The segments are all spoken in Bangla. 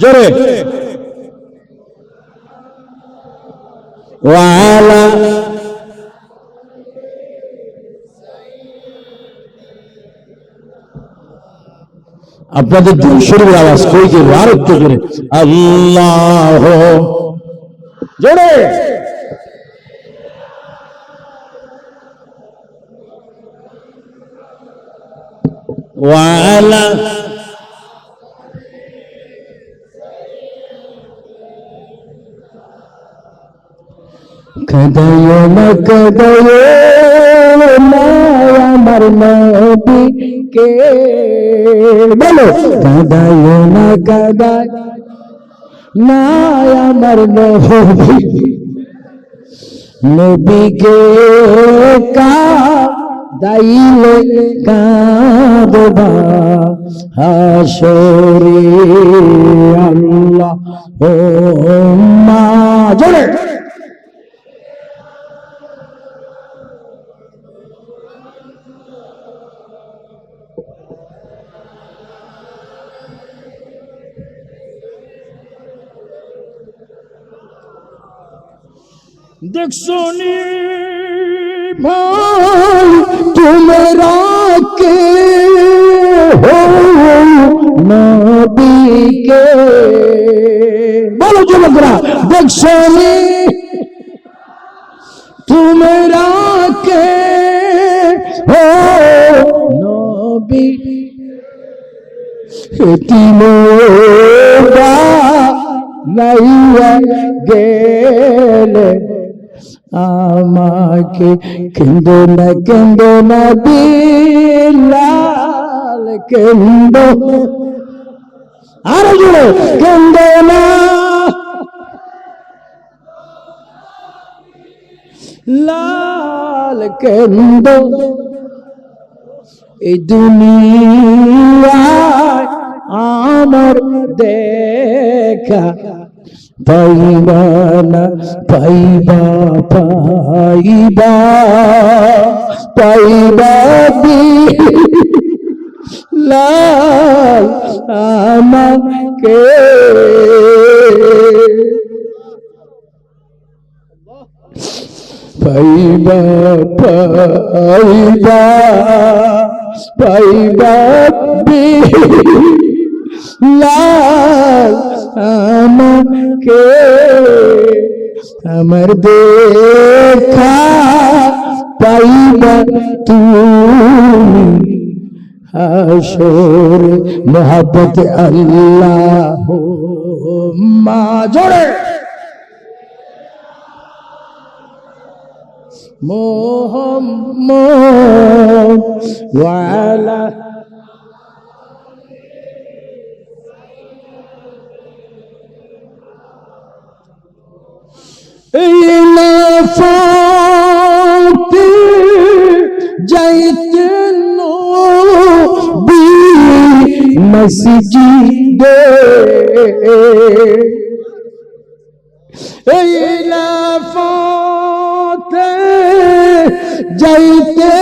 জোরে। আপনাদের দুই শরীরের আওয়াজ কই যে আর একটু জোরে। আল্লাহ জোরে। ওয়ালা কদয় না কদয় না আমার নবী কে বলো কদয় না দাইলে কাঁদবা হাসরে আল্লাহ ও মা জোরে। দেখছ নি? ভাই তোমরা কে হো নবীকে। বলো যুবকরা দেখছ নি তোমরা কে হো নবী। এতিমোরা লাইয়া গেলে আমাকে কেন্দ না কেন্দ না বিলাল কেন্দ আরও জোরে কেন্দ না। লাল কেন্দ এই দুনিয়ায় আমার দেখা পাইবা না পাইবা পাইবা পাইবা লাল আমাকে। পাইবা পাইবা পাইবা লাল আমাকে আমার দেখা পাইবা তুমি হাসর মোহাব্বত আল্লাহ মা জোরে। মোহাম্মদ ওয়ালা ইলাফাতে যাইতে নবী মসজিদে ইলাফাতে যাইতে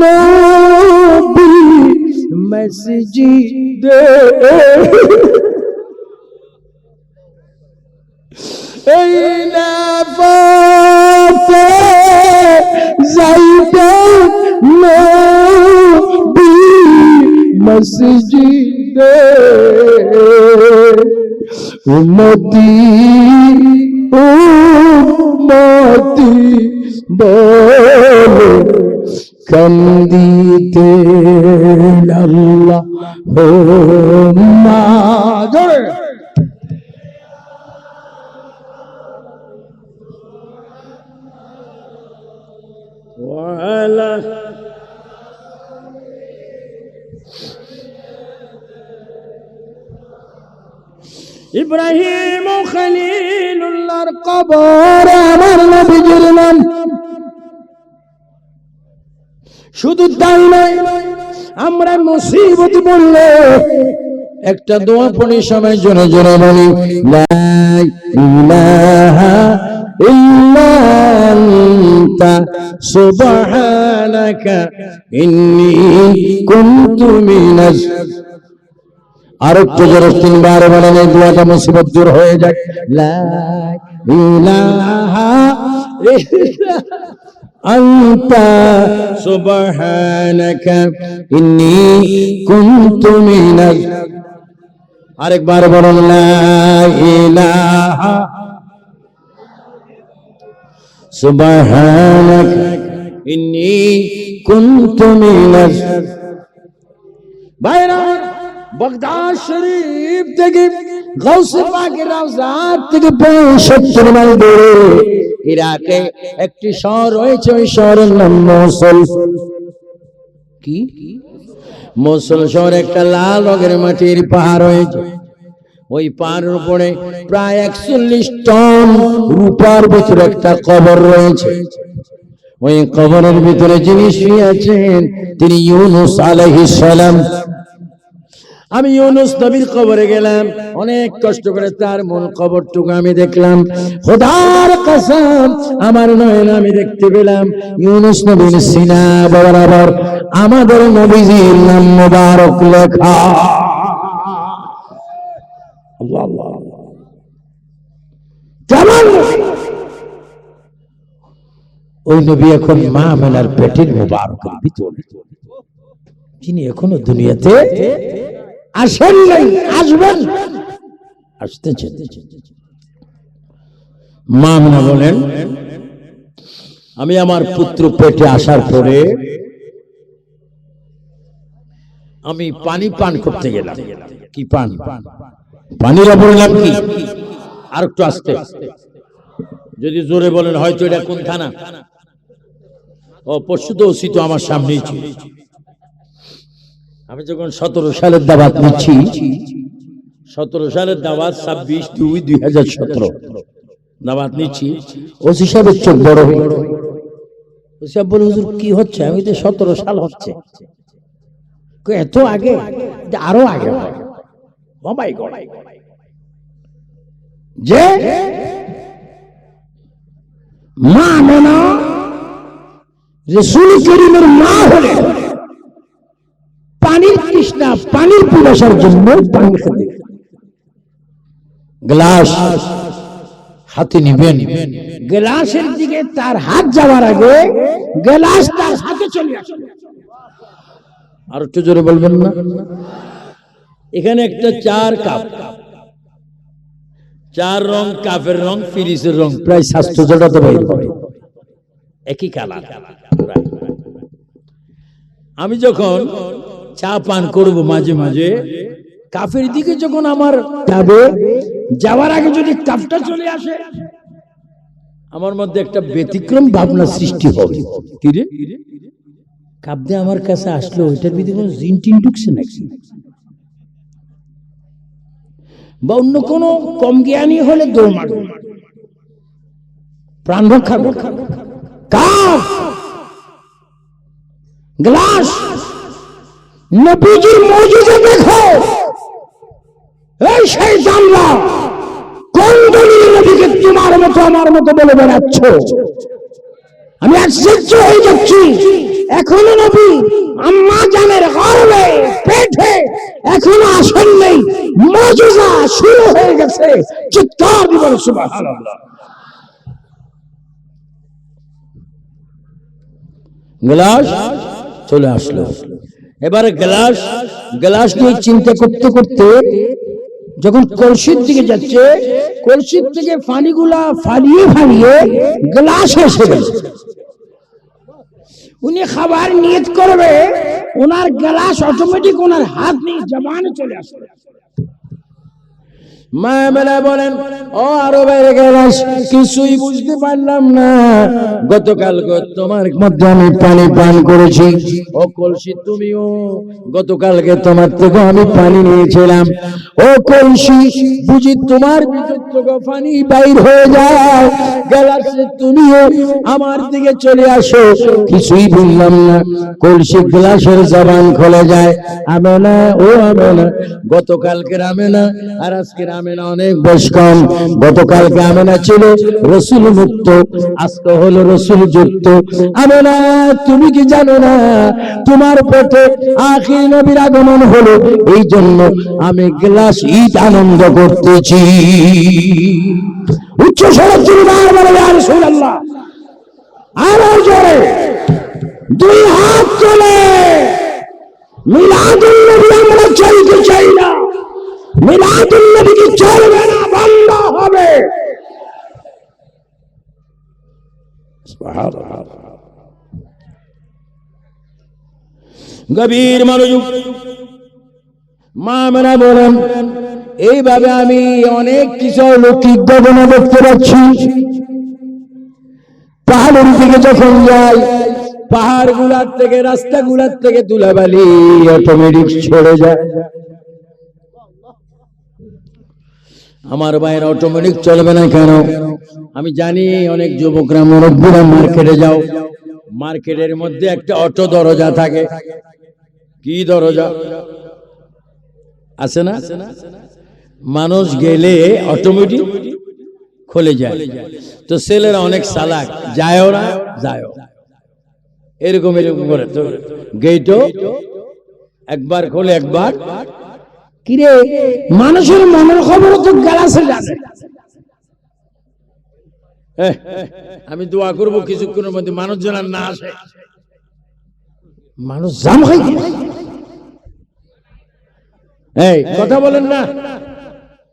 নবী মসজিদে এই নাফাতে যাইতে নবী মসজিদে উম্মতি উম্মতি বলে কান্দিতে আল্লাহ ও মা জোরে। وعلى ইব্রাহিম খলিলুল্লাহর কবর আমার নবীজির নাম শুধু তাই নয় আমরা মুসিবত বললে একটা দোয়া পড়ি সবাই জনে জনে বলি লা ইলাহা ইল্লা আন্তা সুবহানাকা ইন্নী কুনতু মিনাজ আর জোরে তিনবার বলেন, এই দোয়াটা মুসিবত দূর হয়ে যায় লা সুবহানাকা, ইন্নী কুনতু মিনাজ আরেকবার বলুন, লা ইলাহা সুবহানাকা, ইন্নী কুনতু মিনাজ। বাইরা বগদাদ শরীফ থেকে গৌসে পাকের রওজাত থেকে পঁয়ষট্টি মাইল দূরে, ইরাকে একটি শহর রয়েছে, ওই শহরের নাম মৌসুল। কি? মৌসুল শহরে একটা লাল রঙের মাটির পাহাড় রয়েছে। ওই পাহাড়ের উপরে প্রায় একচল্লিশ টন রূপার ভিতরে একটা কবর রয়েছে। ওই কবরের ভিতরে যিনি শুয়ে আছেন, তিনি ইউনুস আলাইহিস সালাম। আমি ইউনুস নবীর কবরে গেলাম, অনেক কষ্ট করে তার মূল কবরটুকু আমি দেখলাম। খোদার কসম, আমার নয়ন আমি দেখতে পেলাম। ইউনুস নবীর সিনা বরাবর আমাদের নবীজির নাম মোবারক লেখা। ওই নবী এখন মা মেলার পেটের মোবারকের তিনি এখনও দুনিয়াতে আসেন নাই, আসবেন। আসতেছেন মা মেনা বলেন, আমি আমার পুত্র পেটে আসার পরে আমি পানি পান করতে গেলাম। কি পান? পানির অপর নাম কি? আর একটু আসতে। যদি জোরে বলেন, হয়তো এটা কোন থানা? ও পরশু তো ওসি তো আমার সামনেই ছিল। আমি যখন সতেরো সালের দাবাত নিচ্ছি, সতেরো সালের দাবাত ছাব্বিশ দুই দুই হাজার সতেরো দাবাত নিচ্ছি, ওসি সাহেবের চোখ বড় গেল। ওসি সাহেব বলে হুজুর, কি হচ্ছে? আমি তো সতেরো সাল হচ্ছে। এত আগে? আরও আগে হয়। Oh my God. যে মা মেনা রসুল করিমের মা হলে পানির তৃষ্ণা, পানির পিপাসার জন্য পানি খেতে। গ্লাস হাতে নিবেন। গ্লাসের দিকে তার হাত যাওয়ার আগে গ্লাস তার হাতে চলে আসবে। আর একটু জোরে বলবেন না? এখানে একটা চার কাপ। চার রং কাপের রং ফিরিসের রং। প্রায় স্বাস্থ্য জড়াতে বাইর হবে একই কালার। আমি যখন চা পান করব মাঝে মাঝে কাফের দিকে যখন আমার যাবে যাওয়ার আগে যদি কাপটা চলে আসে আমার মধ্যে একটা ব্যতিক্রম ভাবনা সৃষ্টি হবে। কাপ দিয়ে আমার কাছে আসলো ওইটার ভিতরে কোনো জিন টিন ঢুকছে নাকি? বা অন্য কোনো কম জ্ঞানী হলে দৌড় মারবে। প্রাণ রক্ষা কাপ গ্লাস! নবীজির দেখো! এই সেই জানলা! কোন দলিল নবীকে তোমার মতো, আমার মতো বলে বেড়াচ্ছ? আমি আশ্চর্য হয়ে যাচ্ছি। এখনও নবী আম্মা জানের গর্বে, পেটে এখনও আসেন নেই। মজুজা শুরু হয়ে গেছে। চিৎকার দিবেন, সুবহানাল্লাহ। গ্লাস চলে আসলো। এবারে গ্লাস গ্লাস নিয়ে চিন্তা করতে করতে যখন কলসির দিকে যাচ্ছে, কলসির থেকে পানিগুলা ফালিয়ে ফালিয়ে গ্লাস এসে উনি খাবার নিয়ত করবে, ওনার গ্লাস অটোমেটিক ওনার হাত নিয়ে জবানে চলে আসবে মা মেলা বলেন, ও আরও বাইরে গেলাস কিছুই বুঝতে পারলাম না। গতকাল তোমার মধ্যে আমি পানি পান করেছি। ও কলসি তুমিও, গতকালকে তোমার থেকে আমি পানি নিয়েছিলাম। ও কলসি, বুঝি তোমার ভিতর থেকে পানি বাইর হয়ে যায়। গ্লাসে তুমিও আমার দিকে চলে আসো। কিছুই বললাম না। কলসি গ্লাসের জবান খুলে যায়। আমে না ও আমে না গতকালকের আমে না আর আজকের অনেক আমেনা ছিল রসুল মুক্ত, আজকে হলো রসুল যুক্ত। আমেনা, তুমি কি জানো না, তোমার আখির নবীর আগমন হলো। এই জন্য আমি গ্লাস ঈদ আনন্দ করতেছি। উচ্চ জোরে, দুই হাত চলে। মিলাদুল নবী আমরা চলতে চাই না। গভীর মনোযোগ। মা মেরা বলেন, এইভাবে আমি অনেক কিছু লৌকিক গগনা দেখতে পাচ্ছি। পাহাড়ের দিকে যখন যাই পাহাড়গুলার থেকে রাস্তা গুলার থেকে তুলাবালি অটোমেটিক ছড়ে যায়। আমার বাইরে অটোমেটিক চলবে না কেন? আমি জানি অনেক যুবকরা, মুরব্বীরা মার্কেটে যাও। মার্কেটের মধ্যে একটা অটো দরজা থাকে। কি দরজা? আছে না? মানুষ গেলে অটোমেটিক খুলে যায়। তো ছেলেরা অনেক সালাক যায়ও না, যায়ও। এরকম এরকম করে। তো গেটও একবার খোলে, একবার কিরে? মানুষের মনের খবর তো গ্যালাসে জানে আমি দোয়া করব কিছুক্ষণের মধ্যে মানুষ যেন আর না আসে। মানুষ জাম হয় এই কথা বলেন না।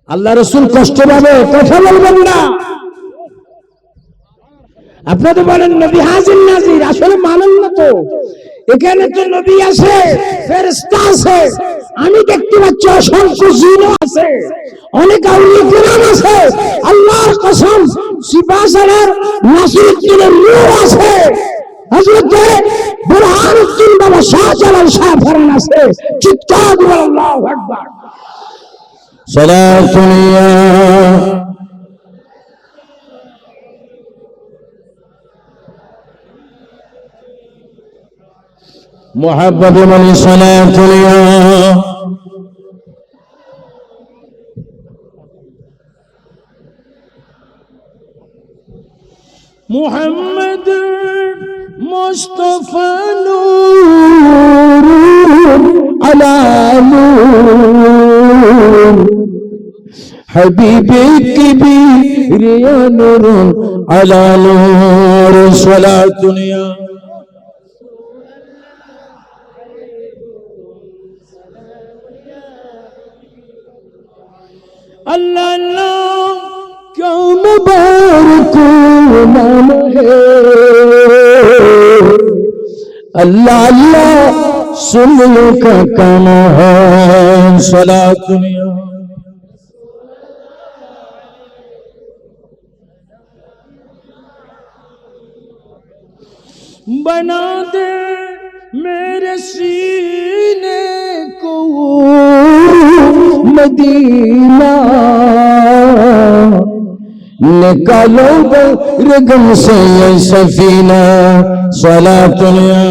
আল্লাহ রসুল কষ্ট পাবে কথা বলবেন না। আপনারা বলেন নবী হাজির নাজির আসলে মানেন না তো। এখানে তো নবী আছে ফেরেশতা আছে আমি দেখতে পাচ্ছি অসংখ্য জিন আছে অনেক আউলিয়া কিরাম আছে আল্লাহর কসম সিপাহাসালার নাসিরুদ্দিনের নূর আছে হযরত বুরহানুদ্দিন বাবা শাহজালাল শাহ ফরমান আছে চিৎকার দিয়ে আল্লাহু আকবার সালাতুল্লাহ محبب من صلاة اليوم محمد مصطفى نور على نور حبيبي الكبير يا نور على نور صلاة يا الله الله کیوں بار کو نام ہے۔ اللہ اللہ، سن کا کام ہے۔ سلا دنیا۔ بنا دے میرے سینے کو۔ مدینہ निकालो रगम से ये सफीना सला दुनिया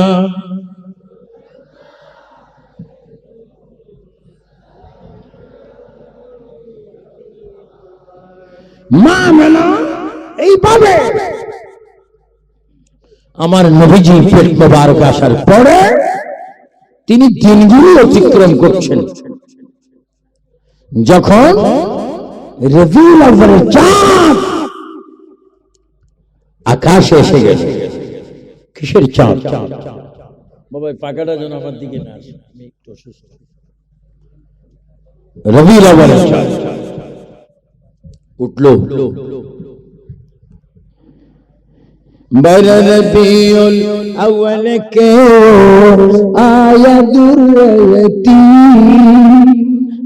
মা মেনা এইভাবে আমার নবীজি পেট মোবারক আসার পরে তিনি দিনগুলি অতিক্রম করছেন যখন reveal চাঁদ আকাশে এসে গেছে। কিসের চাঁদ? বাবা পাকাটা যেন আমার দিকে না একটু অসুস্থ। উঠল। আয়া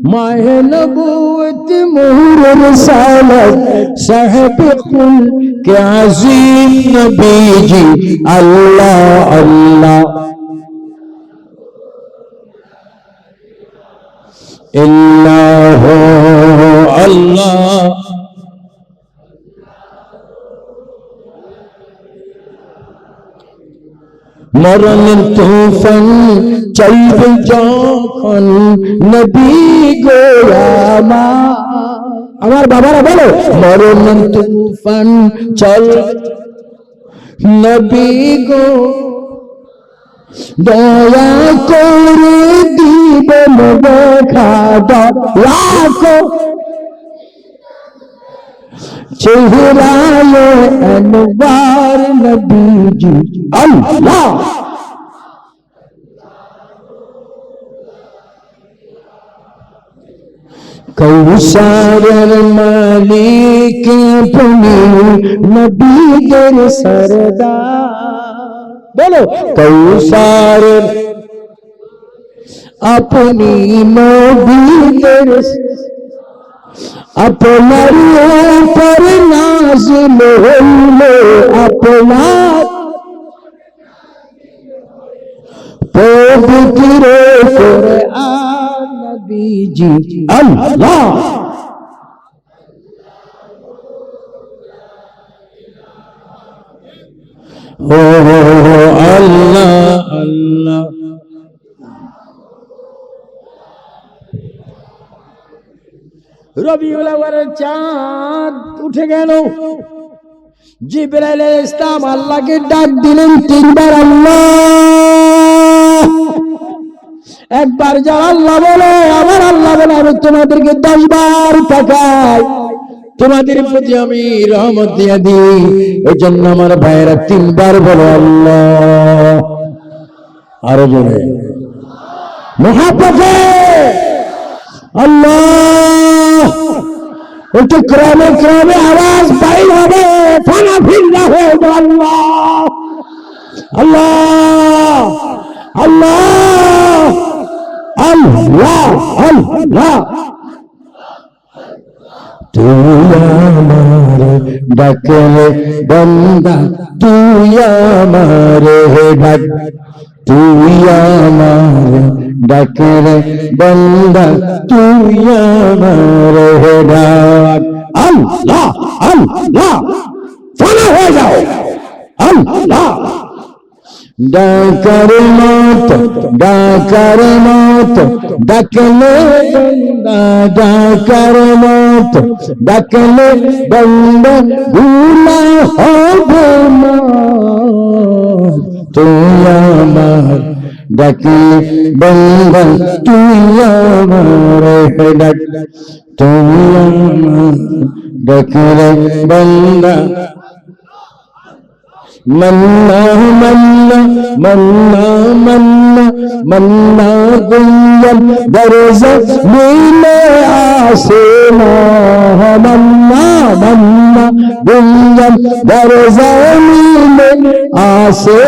ما نبوة مهر رسالت صاحب قل كعزيز نبيجي الله الله. إلا هو الله. مر من চলবে যখন নবী গো আমার। বাবারা বলো মরণ তুফান চল। নবী গো, দয়া করে দিবেন দেখা দয়া চেহারায় আনবার নবীজি, আল্লাহ। কৌশারের মালিক আপনি নবীদের সরদার বলো কৌশারের আপনি নবীদের আপনার উপর নাজিল হইল আপনার পবিত্র নবীজি আল্লাহ। ও আল্লাহ আল্লাহ। রবিউল চাঁদ উঠে গেল। জিব্রাইল ইসলাম আল্লাহকে ডাক দিলেন তিনবার, আল্লাহ। একবার যা আল্লাহ বলে, আবার আল্লাহ বলে, আমি তোমাদেরকে দশ বার টাকাই তোমাদের প্রতি আমি রহমত দিয়ে দিই। এই জন্য আমার ভাইয়েরা তিনবার বলো আল্লাহ। আরও জোরে। মহাপ্রভু! আল্লাহ! একটু ক্রমে ক্রমে আওয়াজ বাইর হবে। ফানা ফিল্লা হয়ে আল্লাহ! আল্লাহ! আল্লাহ! আল্লাহ আল্লাহ তুই আমার ডাকলে বন্দা তুই আমার ডাক তুই আমার ডাকলে বন্দা তুই আমার ডাক আল্লাহ আল্লাহ ফানা হয়ে যাও আল্লাহ ডাকার মত ডাকার মত, ডাকলে ডাকার মত, ডাকলে বন্দা ভুলা হবে তুই আমার ডাকলে বন্দা, তুই আমার ডাক। তুই আমার ডাকলে মন্না মন্না মন্না মন্না মন্না গুঞ্জন দরজ মিলে আসে মন্না মন্না গুঞ্জন দরজ মিলে আসে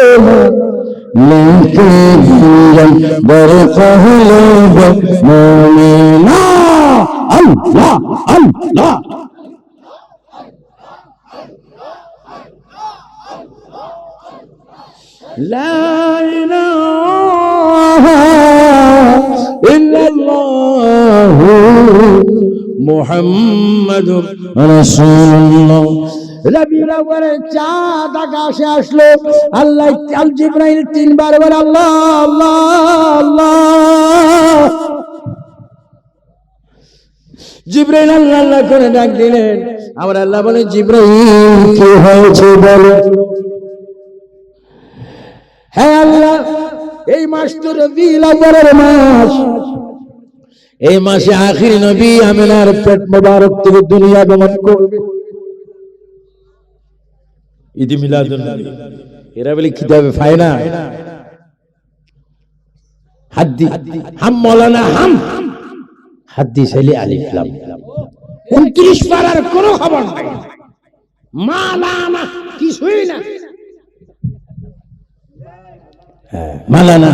মনকে গুঞ্জন দর কহলে মনে না আল্লাহ আল্লাহ لا إله إلا الله محمد رسول الله রবিউল আউয়ালের চাঁদ আকাশে আসলো আল্লাহ আল জিব্রাইল তিনবার বলে আল্লাহ আল্লাহ আল্লাহ জিব্রাইল আল্লাহ আল্লাহ করে ডাক দিলেন আমার আল্লাহ বলে জিব্রাইল কি হয়েছে বলো হ্যাঁ আল্লাহ, এই মাস তো মাস। এই মাসে আখির নবী আমিনার পেট মোবারক থেকে দুনিয়া গমন করবে। মিলাদুন এরা বলে ফায়না হাদ্দি, হাম মৌলানা, হাম। হাদ্দি ছেলে আলিফ লাম। উনত্রিশ পারার কোনো খবর নাই। মালানা, কিছুই না মালানা।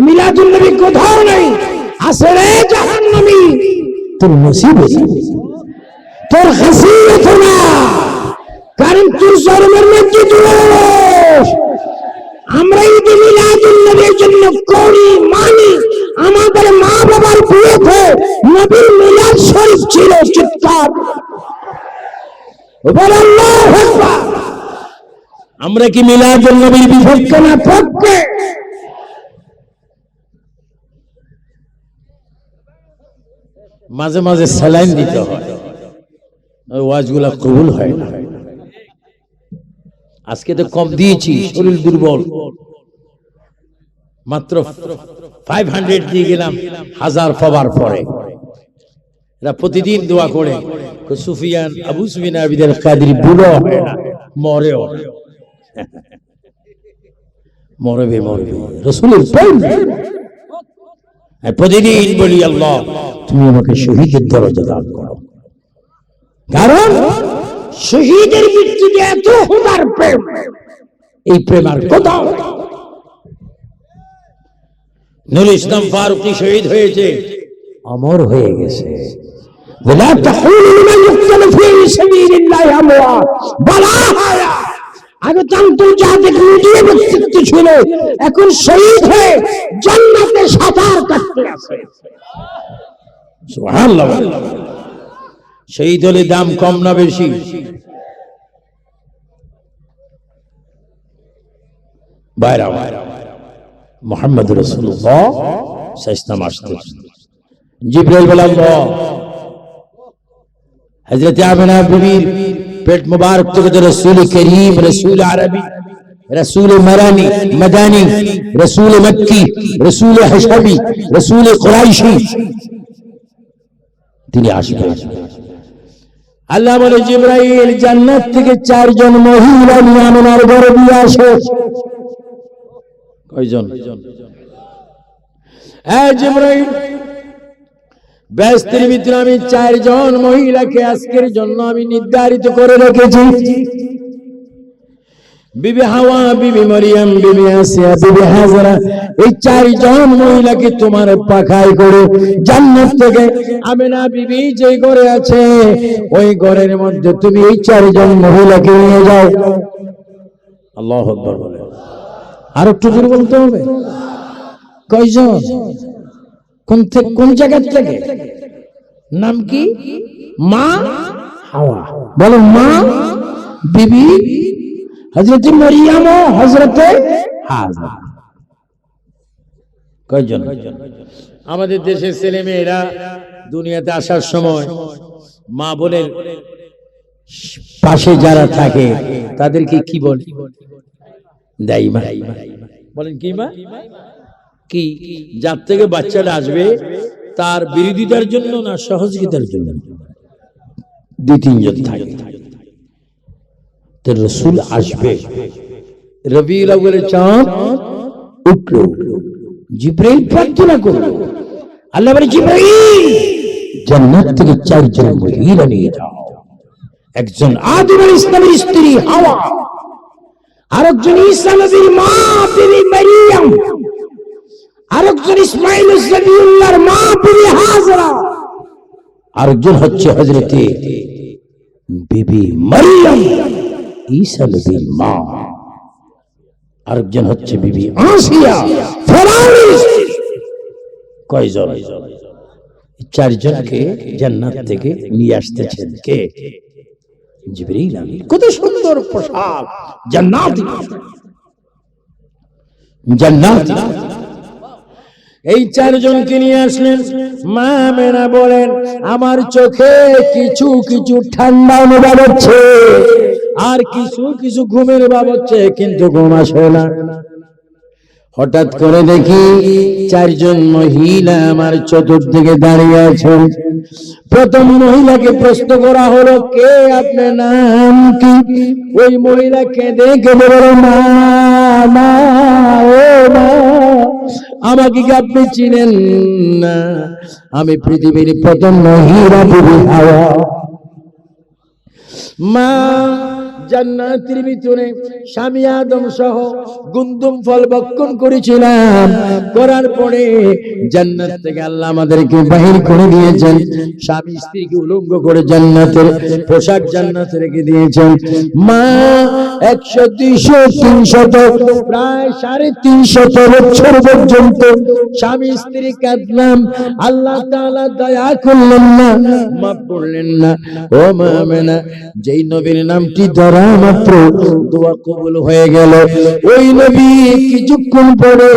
মিলাদুল নবী কোথাও নেই। আছে রে জাহান্নামী। তোর নসিবে তোর হাসিয়ত না। কারণ তোর জন্মের মধ্যে আমরা ঈদ মিলাদুল নবীর জন্য করি, মানি। আমাদের মা বাবার বিয়েতে নবীর মিলাদ শরীফ ছিল চিৎকার। বল আল্লাহু আকবার। আমরা কি না পক্ষে মাঝে মাঝে স্যালাইন দিতে হয়। ওয়াজগুলা কবুল হয় না। আজকে তো কম দিয়েছি, শরীর দুর্বল। মাত্র ফাইভ হান্ড্রেড দিয়ে গেলাম, হাজার পাবার পরে। এরা প্রতিদিন দোয়া করে। সুফিয়ান, আবু সুফিয়ান আবিদের কাদির বুড়ো হয় না, মরেও না। মরবে মরবে রসুলের প্রেম আর প্রতিদিন বলি আল্লাহ তুমি আমাকে শহীদের দরজা দান করো কারণ শহীদের মৃত্যুতে এত হুদার প্রেম এই প্রেম আর কোথাও নেই। নুরুল ইসলাম ফারুকি শহীদ হয়েছে অমর হয়ে গেছে ولا تقولوا لمن يقتل في سبيل الله اموات بل احياء আগে তো আন্তর্জাতিক মিডিয়া ব্যক্তিত্ব ছিল। এখন শহীদ হয়ে জান্নাতে সাঁতার কাটতে আছে শহীদ হলে দাম কম না বেশি? বাইরা মোহাম্মদ রসুল্লাহ সাইসলাম আসতে জিব্রাইল আমিনা বিবির পেট মুবারক থেকে রসুল করিম রসুল আরবি রসুল মরানি মদানি রসুল মক্কি রসুল হাসবি রসুল কুরাইশি তিনি আসবেন আল্লাহ বলে জিব্রাইল জান্নাত থেকে চারজন মহিলা নিয়ে আমিনার ঘরে দিয়ে আসে কয়জন হ্যাঁ জিব্রাইল ব্যস্তের ভিতরে আমি চারজন মহিলাকে আজকের জন্য আমি নির্ধারিত করে রেখেছি। বিবি হাওয়া, বিবি মরিয়াম, বিবি আসিয়া, বিবি এই চারজন মহিলাকে তোমার পাখায় করে জান্নাত থেকে বিবি যে ঘরে আছে, ওই ঘরের মধ্যে তুমি এই চারজন মহিলাকে নিয়ে যাও। আল্লাহ আর একটু জোরে বলতে হবে। কয়জন? কোন কোন জায়গা থেকে নাম কি? মা হাওয়া। বলো, মা বিবি হজরত মরিয়াম ও হজরতে হাজা কয়জন? আমাদের দেশের ছেলে মেয়েরা দুনিয়াতে আসার সময় মা বোনের পাশে যারা থাকে তাদেরকে কি বলে? দাই মা বলেন, কি মা? কি? যার থেকে বাচ্চাটা আসবে, তার বিরোধিতার জন্য না সহযোগিতার জন্য? দুই, তিনজন থাকে। রসুল আসবে। রবি চাঁদ উঠল। প্রার্থনা করল। আল্লাহ জান্নাত থেকে চারজন মহিলা নিয়ে যাও। একজন আদিম ইসলামের স্ত্রী হাওয়া, আরেকজন নবীর মা মারিয়াম। আরেকজন ইসমাইল জবিউল্লাহর মা বিবি হাজরা। আরেকজন হচ্ছে হযরতে বিবি ঈসা নবীর মা। আরেকজন হচ্ছে বিবি আসিয়া কয়জন? চারজনকে জান্নাত থেকে নিয়ে আসতেছেন কে? জিবরিল কত সুন্দর পোশাক। জান্নাতি। জান্নাতি। এই চারজনকে নিয়ে আসলেন। মা মেনা বলেন, আমার চোখে কিছু কিছু ঠান্ডা অনুভব হচ্ছে। আর কিছু কিছু ঘুমের অনুভব হচ্ছে, কিন্তু ঘুম আসে না। হঠাৎ করে দেখি চারজন মহিলা আমার চতুর্দিকে দাঁড়িয়ে আছেন। প্রথম মহিলাকে প্রশ্ন করা হলো, কে আপনার নাম কি? ওই মহিলাকে দেখে বলো মা, ও মা, আমাকে কি আপনি চিনেন না? আমি পৃথিবীর প্রথম মহিলা বিবি হাওয়া। মা জান্নাতের ভিতরে স্বামী আদম সহ গুন্দুম ফল বক্ষণ করেছিলাম। করার পরে জান্নাত থেকে আল্লাহ আমাদেরকে বাহির করে দিয়েছেন। স্বামী স্ত্রীকে উলঙ্গ করে জান্নাতের পোশাক জান্নাতে রেখে দিয়েছেন। মা, একশো দুইশো, তিনশত, প্রায় সাড়ে তিনশত বছর পর্যন্ত স্বামী স্ত্রী কাঁদলাম। আল্লাহ তাআলা দয়া করলেন না, মাফ করলেন না। ও মা যেই নবীর নামটি ধরা করা মাত্র দোয়া কবুল হয়ে গেল। ওই নবী কিছুক্ষণ পরে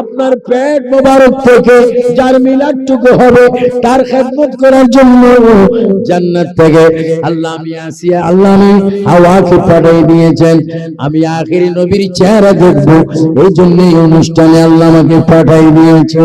আপনার পেট মোবারক থেকে যার হবে, তার খেদমত করার জন্য জান্নাত থেকে আল্লাহ আমি আসিয়া আল্লাহ আমি হাওয়াকে পাঠিয়ে দিয়েছেন। আমি আখেরি নবীর চেহারা দেখব, এই জন্য এই অনুষ্ঠানে আল্লাহ আমাকে পাঠাই দিয়েছে।